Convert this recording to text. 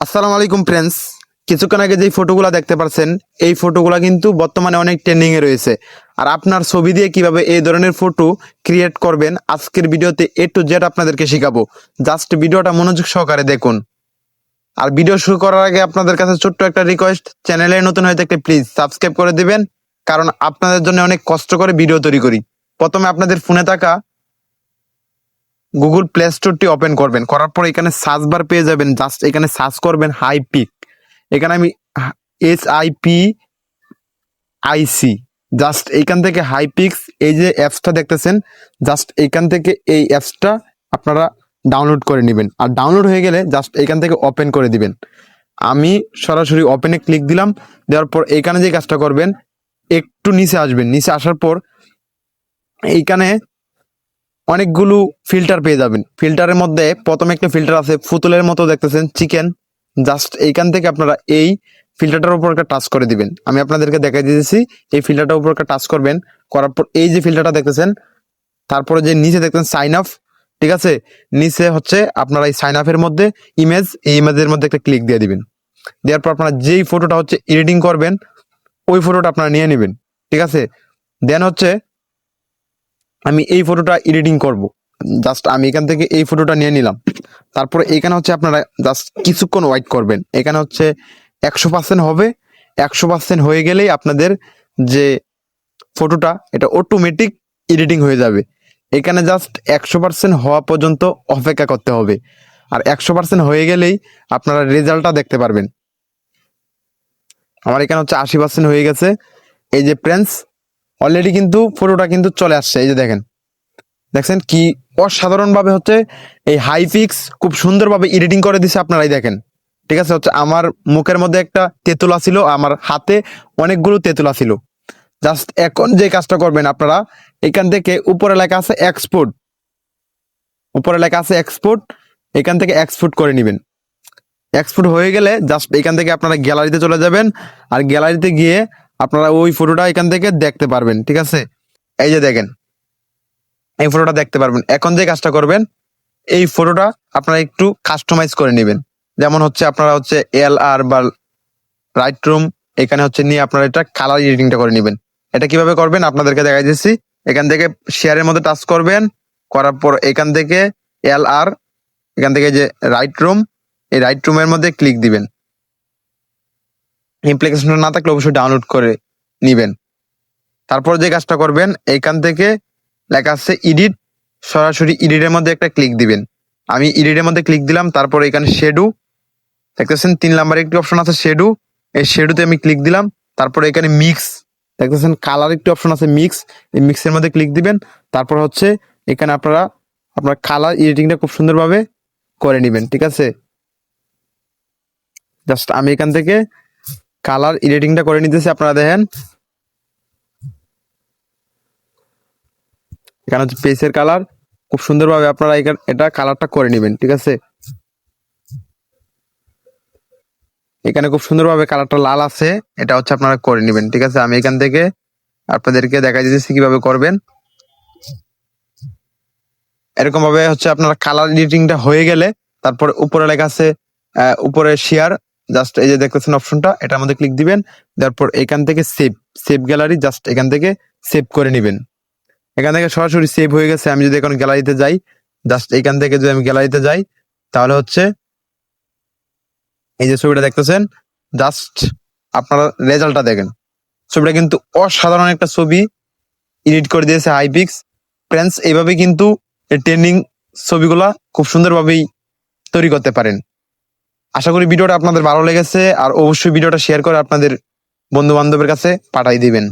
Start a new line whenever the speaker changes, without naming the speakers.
আসসালামু আলাইকুম ফ্রেন্ডস কিছুক্ষণ আগে যেই ফটোগুলা দেখতে পাচ্ছেন এই ফটোগুলা কিন্তু বর্তমানে অনেক ট্রেন্ডিং এ রয়েছে। আর আপনার ছবি দিয়ে কীভাবে এই ধরনের ফটো ক্রিয়েট করবেন, আজকের ভিডিওতে এ টু জেড আপনাদেরকে শেখাবো। জাস্ট ভিডিওটা মনোযোগ সহকারে দেখুন। আর ভিডিও শুরু করার আগে আপনাদের কাছে ছোট্ট একটা রিকোয়েস্ট চ্যানেলে নতুন হয়ে থাকলে প্লিজ সাবস্ক্রাইব করে দিবেন, কারণ আপনাদের জন্য অনেক কষ্ট করে ভিডিও তৈরি করি। প্রথমে আপনাদের ফোনে থাকা গুগল প্লে স্টোরটি ওপেন করবেন। করার পর এখানে সার্চ বার পেয়ে যাবেন। জাস্ট এখানে সার্চ করবেন হাই পিক এখানে আমি S I P IC just এইখান থেকে হাই পিক্স এই যে অ্যাপসটা দেখতেছেন জাস্ট এইখান থেকে এই অ্যাপসটা আপনারা ডাউনলোড করে নেবেন। আর ডাউনলোড হয়ে গেলে জাস্ট এইখান থেকে ওপেন করে দিবেন। আমি সরাসরি ওপেনে ক্লিক দিলাম, দেওয়ার পর এইখানে যে কাজটা করবেন, একটু নিচে আসবেন। নিচে আসার পর এইখানে অনেকগুলো ফিল্টার পেয়ে যাবেন। ফিল্টারের মধ্যে প্রথমে একটা ফিল্টার আছে ফুতুলের মতো দেখতেছেন চিকেন জাস্ট এইখান থেকে আপনারা এই ফিল্টারটার উপর একটা টাচ করে দিবেন। আমি আপনাদেরকে দেখাই দিয়েছি এই ফিল্টারটার উপর একটা টাচ করবেন, করার পর এই যে ফিল্টারটা দেখতেছেন, তারপরে যে নিচে দেখতেন সাইন আপ ঠিক আছে? নিচে হচ্ছে আপনারা এই সাইন আপের মধ্যে ইমেজ এই ইমেজের মধ্যে একটা ক্লিক দিয়ে দিবেন। দেওয়ার পর আপনারা যেই ফটোটা হচ্ছে এডিটিং করবেন, ওই ফটোটা আপনারা নিয়ে নেবেন, ঠিক আছে? দেন হচ্ছে আমি এই ফটোটা এডিটিং করব। জাস্ট আমি এখান থেকে এই ফটোটা নিয়ে নিলাম। তারপরে এখানে হচ্ছে আপনারা জাস্ট কিছুক্ষণ ওয়াইট করবেন। এখানে হচ্ছে একশো পার্সেন্ট হবে। একশো পার্সেন্ট হয়ে গেলেই আপনাদের যে ফটোটা এটা অটোমেটিক এডিটিং হয়ে যাবে। এখানে জাস্ট একশো পার্সেন্ট হওয়া পর্যন্ত অপেক্ষা করতে হবে। আর একশো পার্সেন্ট হয়ে গেলেই আপনারা রেজাল্টটা দেখতে পারবেন। আমার এখানে হচ্ছে আশি পার্সেন্ট হয়ে গেছে। এই যে প্রেন্স অলরেডি কিন্তু ফটোটা কিন্তু চলে আসছে, এই যে দেখেন। দেখছেন কি অসাধারণ ভাবে হচ্ছে এই হাই পিক্স খুব সুন্দরভাবে এডিটিং করে দিছে আপনারাই দেখেন। ঠিক আছে, হচ্ছে আমার মুখের মধ্যে একটা তেঁতুলা ছিল আমার হাতে অনেকগুলো তেঁতুলা ছিল জাস্ট এখন যে কাজটা করবেন আপনারা, এখান থেকে উপরে লেখা আছে এক্সপোর্ট উপরে লেখা আছে এক্সপোর্ট এখান থেকে এক্সপোর্ট করে নেবেন। এক্সপোর্ট হয়ে গেলে জাস্ট এখান থেকে আপনারা গ্যালারিতে চলে যাবেন, আর গ্যালারিতে গিয়ে আপনারা ওই ফটোটা এখান থেকে দেখতে পারবেন, ঠিক আছে? এই যে দেখেন, এই ফটোটা দেখতে পারবেন। এখন যে কাজটা করবেন, এই ফটোটা আপনারা একটু কাস্টমাইজ করে নেবেন। যেমন হচ্ছে আপনারা হচ্ছে এল আর বা রাইট রুম এখানে হচ্ছে নিয়ে আপনারা এটা কালার এডিটিংটা করে নেবেন। এটা কীভাবে করবেন আপনাদেরকে দেখাই দিচ্ছি। এখান থেকে শেয়ারের মধ্যে টাচ করবেন, করার পর এখান থেকে এল আর এখান থেকে যে রাইট রুম এই রাইট রুমের মধ্যে ক্লিক দিবেন। ইমপ্লিকেশনটা না থাকলে অবশ্যই ডাউনলোড করে নিবেন। তারপর যে কাজটা করবেন এইখান থেকে লেখা আছে এডিট সরাসরি এডিটের মধ্যে একটা ক্লিক দিবেন। আমি এডিটের মধ্যে ক্লিক দিলাম, তারপর এখানে শেডু দেখতেছেন তিন নাম্বার একটি অপশন আছে শেডু এই শেডুতে আমি ক্লিক দিলাম, তারপর এখানে মিক্স দেখতেছেন কালার একটি অপশন আছে মিক্স এই মিক্সের মধ্যে ক্লিক দিবেন, তারপর হচ্ছে এখানে আপনারা আপনার কালার এডিটিংটা খুব সুন্দরভাবে করে নেবেন, ঠিক আছে? জাস্ট আমি এখান থেকে কালার এডিটিংটা করে নিতেছি আপনারা দেখেন। এখানে হচ্ছে পেসের কালার। খুব সুন্দরভাবে আপনারা এটা কালারটা করে নেবেন, ঠিক আছে? এখানে খুব সুন্দরভাবে কালারটা লাল আছে, এটা হচ্ছে আপনারা করে নেবেন, ঠিক আছে? আমি এখান থেকে আপনাদেরকে দেখা দিতেছি কীভাবে করবেন। এরকম ভাবে হচ্ছে আপনারা কালার এডিটিংটা হয়ে গেলে তারপর উপরে লেখা আছে উপরে শেয়ার জাস্ট এই যে দেখতেছেন অপশনটা এটার মধ্যে ক্লিক দিবেন তারপর এখান থেকে সেভ সেভ গ্যালারি জাস্ট এখান থেকে সেভ করে নেবেন। এখান থেকে সরাসরি সেভ হয়ে গেছে, আমি যদি এখন গ্যালারিতে যাই জাস্ট এখান থেকে যদি আমি গ্যালারিতে যাই, তাহলে হচ্ছে এই যে ছবিটা দেখতেছেন জাস্ট আপনারা রেজাল্টটা দেখেন। ছবিটা কিন্তু অসাধারণ একটা ছবি এডিট করে দিয়েছে হাইপিক্স ফ্রেন্ডস এইভাবে কিন্তু ট্রেন্ডিং ছবিগুলা খুব সুন্দরভাবেই তৈরি করতে পারেন। আশা করি ভিডিওটা আপনাদের ভালো লেগেছে, আর অবশ্যই ভিডিওটা শেয়ার করে আপনাদের বন্ধু বান্ধবের কাছে পাঠাই দিবেন।